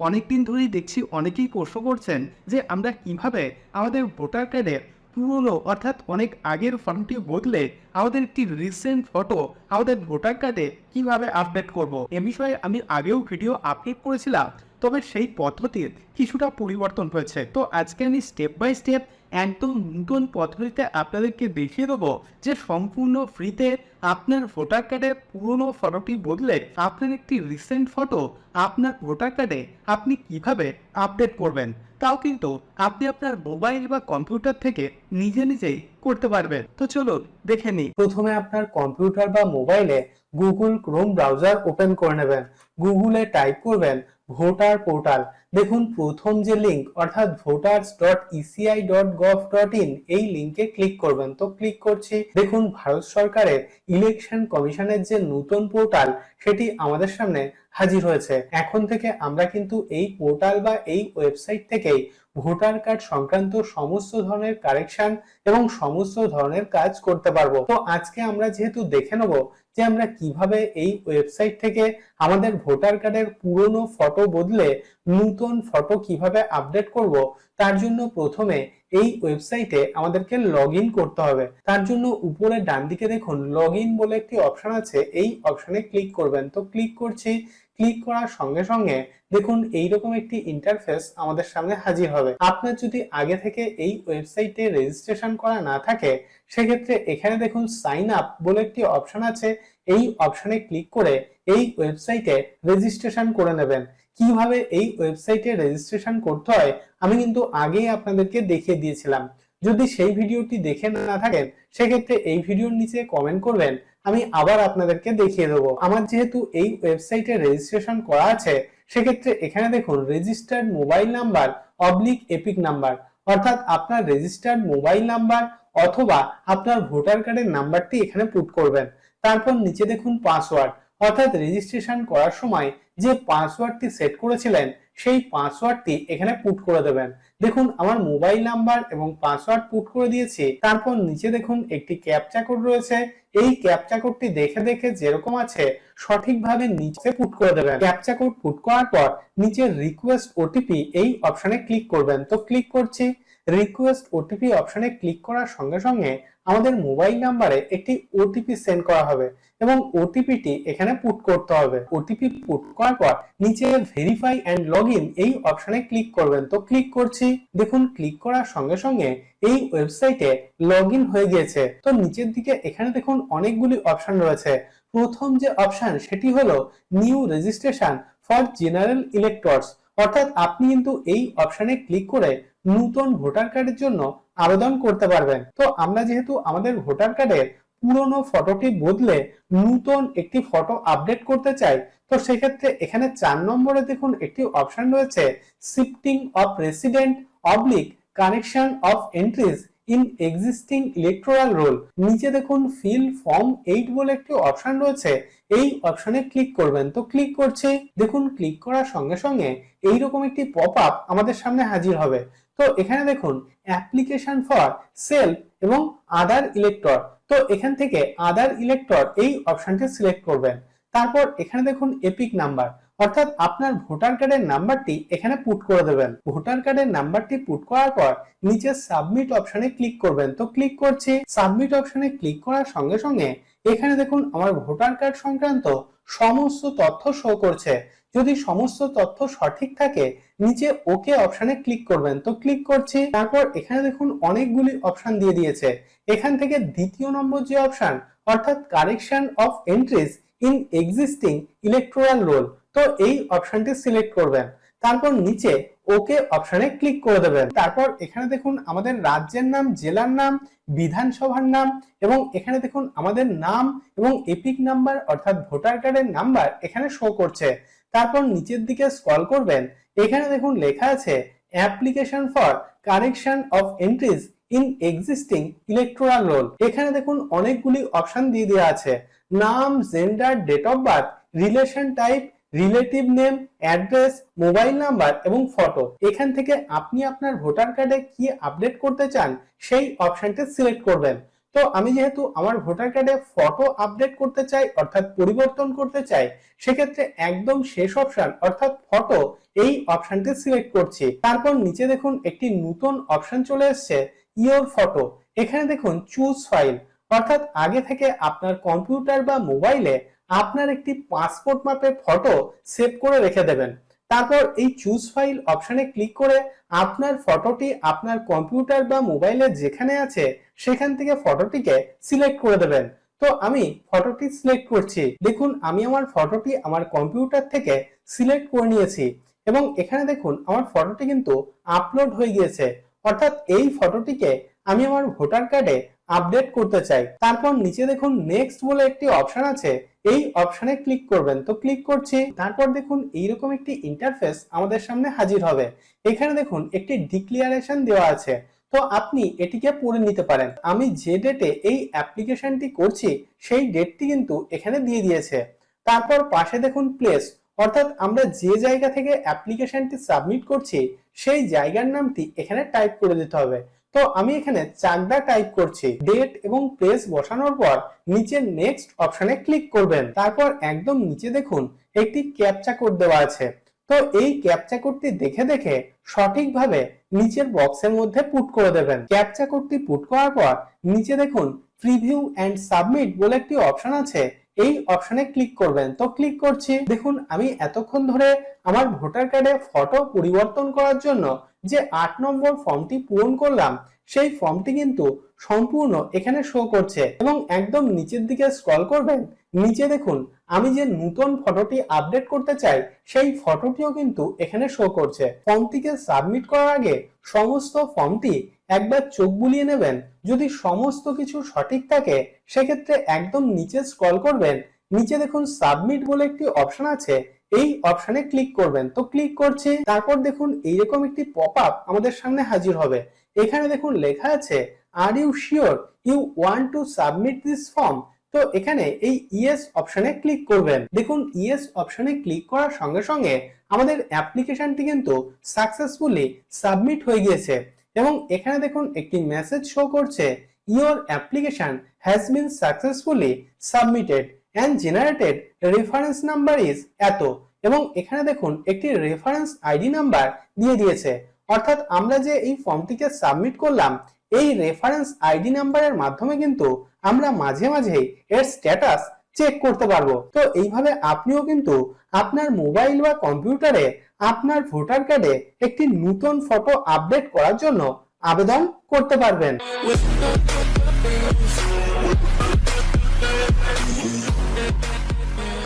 অনেকদিন ধরেই দেখছি অনেকেই প্রশ্ন করছেন যে আমরা কীভাবে আমাদের ভোটার কার্ডের পুরনো অর্থাৎ অনেক আগের ফর্মটি বদলে আমাদের একটি রিসেন্ট ফটো আমাদের ভোটার কার্ডে কীভাবে আপডেট করব? এ বিষয়ে আমি আগেও ভিডিও আপডেট করেছিলাম, তবে সেই পদ্ধতির কিছুটা পরিবর্তন হয়েছে। তো আজকে আমি স্টেপ বাই স্টেপ একদম নতুন পদ্ধতিতে আপনাদেরকে দেখিয়ে দেবো যে সম্পূর্ণ ফ্রিতে আপনার ভোটার কার্ডের পুরনো ফটোটি বদলে আপনার একটি রিসেন্ট ফটো আপনার ভোটার কার্ডে আপনি কীভাবে আপডেট করবেন? তাও কিন্তু আপনি আপনার মোবাইল বা কম্পিউটার থেকে নিজে নিজেই করতে পারবেন। তো চলুন দেখে নিই। প্রথমে আপনার কম্পিউটার বা মোবাইলে গুগল ক্রোম ব্রাউজার ওপেন করে নেবেন। গুগলে টাইপ করবেন ভোটার পোর্টাল। দেখুন প্রথম যে লিংক অর্থাৎ voters dot ECI dot gov dot in এই লিঙ্কে ক্লিক করবেন। তো ক্লিক করছি। দেখুন ভারত সরকারের ইলেকশন কমিশনের যে নতুন পোর্টাল, সেটি আমাদের সামনে হাজির হয়েছে। এখন থেকে আমরা কিন্তু এই পোর্টাল বা এই ওয়েবসাইট থেকেই ভোটার কার্ড সংক্রান্ত সমস্ত ধরনের কারেকশন এবং সমস্ত ধরনের কাজ করতে পারব। তো আজকে আমরা যেহেতু দেখে নেব যে আমরা কীভাবে এই ওয়েবসাইট থেকে আমাদের ভোটার কার্ডের পুরনো ফটো বদলে নতুন ফটো কীভাবে আপডেট করব, তার জন্য প্রথমে এই ওয়েবসাইটে আমাদেরকে লগ করতে হবে। তার জন্য উপরে ডান দিকে দেখুন লগ বলে একটি অপশান আছে, এই অপশানে ক্লিক করবেন। তো ক্লিক করছি ক্লিক করার সঙ্গে সঙ্গে দেখুন এইরকম একটি ইন্টারফেস আমাদের সামনে হাজির হবে। আপনার যদি আগে থেকে এই ওয়েবসাইটে রেজিস্ট্রেশন করা না থাকে, সেক্ষেত্রে এখানে দেখুন সাইন আপ বলে একটি অপশন আছে। এই অপশনে ক্লিক করে এই ওয়েবসাইটে রেজিস্ট্রেশন করে নেবেন। কীভাবে এই ওয়েবসাইটে রেজিস্ট্রেশন করতে হয়, আমি কিন্তু আগেই আপনাদেরকে দেখিয়ে দিয়েছিলাম। যদি সেই ভিডিওটি দেখে না থাকেন, সেক্ষেত্রে এই ভিডিওর নিচে কমেন্ট করবেন আমি আবার আপনাদেরকে দেখিয়ে দেবো। আমার যেহেতু এই ওয়েবসাইটে রেজিস্ট্রেশন করা আছে, সেক্ষেত্রে এখানে দেখুন registered mobile number oblique EPIC number অর্থাৎ আপনার রেজিস্টার্ড মোবাইল নাম্বার অথবা আপনার ভোটার কার্ডের নাম্বারটি এখানে পুট করবেন। তারপর নিচে দেখুন পাসওয়ার্ড অর্থাৎ রেজিস্ট্রেশন করার সময় যে পাসওয়ার্ডটি সেট করেছিলেন সেই পাসওয়ার্ডটি এখানে পুট করে দেবেন। দেখুন, আমার মোবাইল নাম্বার এবং পাসওয়ার্ড পুট করে দিয়েছি। তারপর নিচে দেখুন, একটি ক্যাপচা কোড রয়েছে। এই ক্যাপচা কোডটি দেখে দেখে যেরকম আছে, সঠিকভাবে নিচে পুট করে দেবেন। ক্যাপচা কোড পুট করার পর, নিচে রিকোয়েস্ট ওটিপি এই অপশনে ক্লিক করবেন। তো ক্লিক করছি। রিকোয়েস্ট ওটিপি অপশনে ক্লিক করার সঙ্গে সঙ্গে আমাদের মোবাইল নাম্বারে একটি ওটিপি সেন্ড করা হবে এবং ওটিপিটি এখানে পুট করতে হবে। ওটিপি পুট করার পর নিচে ভেরিফাই অ্যান্ড লগ এই অপশনে ক্লিক করবেন। তো ক্লিক করছি। দেখুন ক্লিক করার সঙ্গে সঙ্গে এই ওয়েবসাইটে লগ হয়ে গিয়েছে। তো নিচের দিকে এখানে দেখুন অনেকগুলি অপশন রয়েছে। প্রথম যে অপশন সেটি হলো new registration for general electors অর্থাৎ আপনি কিন্তু এই অপশনে ক্লিক করে নতুন ভোটার কার্ডের জন্য আবেদন করতে পারবেন। তো আমরা যেহেতু আমাদের ভোটার কার্ডের পুরনো ফটোটি বদলে নতুন একটি ফটো আপডেট করতে চাই, তো সেক্ষেত্রে এখানে চার নম্বরে দেখুন একটি অপশন রয়েছে shifting of resident oblique connection of entries in existing electoral roll নিচে দেখুন ফিল ফর্ম এইট বলে একটি অপশন রয়েছে, এই অপশনে ক্লিক করবেন। তো ক্লিক করছি, দেখুন ক্লিক করার সঙ্গে সঙ্গে এইরকম একটি পপ আপ আমাদের সামনে হাজির হবে। তো এখানে দেখুন অ্যাপ্লিকেশন ফর সেলফ এবং আদার ইলেক্টর তো এখান থেকে আদার ইলেক্টর এই অপশনটি সিলেক্ট করবেন। তারপর এখানে দেখুন এপিক নাম্বার অর্থাৎ আপনার ভোটার কার্ডের নাম্বারটি এখানে পুট করে দেবেন। ভোটার কার্ডের নাম্বারটি পুট করার পর নিচে সাবমিট অপশনে ক্লিক করবেন। তো ক্লিক করছি সাবমিট অপশনে ক্লিক করার সঙ্গে সঙ্গে এখানে দেখুন আমার ভোটার কার্ড সংক্রান্ত সমস্ত তথ্য শো করছে। যদি সমস্ত তথ্য সঠিক থাকে, নিচে ওকে অপশনে ক্লিক করবেন। তো ক্লিক করছি, তারপর এখানে দেখুন অনেকগুলি অপশন দিয়ে দিয়েছে। এখান থেকে দ্বিতীয় নম্বর যে অপশন অর্থাৎ correction of entries in existing electoral roll তো এই অপশনটি সিলেক্ট করবেন। তারপর নিচে ওকে অপশনে ক্লিক করে দেবেন। তারপর এখানে দেখুন আমাদের রাজ্যের নাম, জেলার নাম, বিধানসভার নাম এবং এখানে দেখুন আমাদের নাম এবং এপিক নাম্বার অর্থাৎ ভোটার কার্ডের নাম্বার এখানে শো করছে। তারপর নিচের দিকে স্ক্রল করবেন। এখানে দেখুন লেখা আছে application for correction of entries in existing electoral roll এখানে দেখুন অনেকগুলি অপশন দিয়ে দেওয়া আছে। নাম gender date of birth relation type relative name address mobile number এবং ফটো এখান থেকে আপনি আপনার ভোটার কার্ডে কি আপডেট করতে চান, সেই অপশনটি সিলেক্ট করবেন। তো আমি যেহেতু আমার ভোটার কার্ডে ফটো আপডেট করতে চাই, অর্থাৎ পরিবর্তন করতে চাই, সেক্ষেত্রে একদম শেষ অপশন অর্থাৎ ফটো এই অপশনটি সিলেক্ট করছি। তারপর নিচে দেখুন একটি নতুন অপশন চলে এসেছে ইওর ফটো এখানে দেখুন চুজ ফাইল অর্থাৎ আগে থেকে আপনার কম্পিউটার বা মোবাইলে আপনার একটি পাসপোর্ট মাপের ফটো সেভ করে রেখে দেবেন। তারপর এই চুজ ফাইল অপশনে ক্লিক করে আপনার ফটোটি আপনার কম্পিউটার বা মোবাইলে যেখানে আছে, সেখান থেকে ফটোটিকে সিলেক্ট করে দেবেন। তো আমি ফটোটি সিলেক্ট করছি। দেখুন, আমি আমার ফটোটি আমার কম্পিউটার থেকে সিলেক্ট করে নিয়েছি। এবং এখানে দেখুন, আমার ফটোটি কিন্তু আপলোড হয়ে গিয়েছে। অর্থাৎ এই ফটোটিকে আমি আমার ভোটার কার্ডে আপডেট করতে চাই। তারপর নিচে দেখুন নেক্সট বলে একটি অপশন আছে। এই অপশনে ক্লিক করবেন। তো ক্লিক করছি। তারপর দেখুন এইরকম একটি ইন্টারফেস আমাদের সামনে হাজির হবে। এখানে দেখুন একটি ডিক্লিয়ারেশন দেওয়া আছে। তো আপনি এটিকে পড়ে নিতে পারেন। আমি যে ডেটে এই অ্যাপ্লিকেশনটি করছি, সেই ডেটটি কিন্তু এখানে দিয়ে দিয়েছে। তারপর পাশে দেখুন প্লেস অর্থাৎ আমরা যে জায়গা থেকে অ্যাপ্লিকেশনটি সাবমিট করছি, সেই জায়গার নামটি এখানে টাইপ করে দিতে হবে। তো আমি এখানে চাকদা টাইপ করছি। ডেট এবং প্লেস বসানোর পর নিচে নেক্সট অপশনে ক্লিক করবেন। তারপর একদম নিচে দেখুন, একটি ক্যাপচা কোড দেওয়া আছে। তো এই ক্যাপচা কোডটি দেখে দেখে সঠিকভাবে নিচের বক্সের মধ্যে পুট করে দেবেন। ক্যাপচা কোডটি পুট করার পর নিচে দেখুন, প্রিভিউ এন্ড সাবমিট বলে একটি অপশন আছে। এই অপশনে ক্লিক করবেন। তো ক্লিক করছি। দেখুন, আমি এতক্ষণ ধরে আমার ভোটার কার্ডে ফটো পরিবর্তন করার জন্য যে আট নম্বর ফর্মটি পূরণ করলাম, সেই ফর্মটি কিন্তু সম্পূর্ণ এখানে শো করছে এবং একদম নিচের দিকে স্ক্রল করবেন। নিচে দেখুন, আমি যে নতুন ফটোটি আপডেট করতে চাই, সেই ফটোটিও কিন্তু এখানে শো করছে। ফর্মটিকে সাবমিট করার আগে সমস্ত ফর্মটি একবার চোখ বুলিয়ে নেবেন। যদি সমস্ত কিছু সঠিক থাকে, সেক্ষেত্রে একদম নিচে স্ক্রল করবেন। নিচে দেখুন সাবমিট বলে একটি অপশন আছে। এই অপশনে ক্লিক করবেন। তো ক্লিক করছি। তারপর দেখুন এইরকম একটি পপ আপ আমাদের সামনে হাজির হবে। এখানে দেখুন লেখা আছে are you sure you want to submit this form তো এখানে এই ইয়েস অপশনে ক্লিক করবেন। দেখুন ইয়েস অপশনে ক্লিক করার সঙ্গে সঙ্গে আমাদের অ্যাপ্লিকেশনটি কিন্তু সাকসেসফুলি সাবমিট হয়ে গিয়েছে। এবং এখানে দেখুন একটি মেসেজ শো করছে your application has been successfully submitted and generated reference number is এত। এবং এখানে দেখুন একটি রেফারেন্স আইডি নাম্বার দিয়ে দিয়েছে। অর্থাৎ আমরা যে এই ফর্মটিকে সাবমিট করলাম, এই রেফারেন্স আইডি নাম্বারের মাধ্যমে কিন্তু আমরা মাঝে মাঝে এর স্ট্যাটাস চেক করতে পারব। তো এইভাবে আপনিও কিন্তু আপনার মোবাইল বা কম্পিউটারে আপনার ভোটার কার্ডে একটি নতুন ফটো আপডেট করার জন্য আবেদন করতে পারবেন।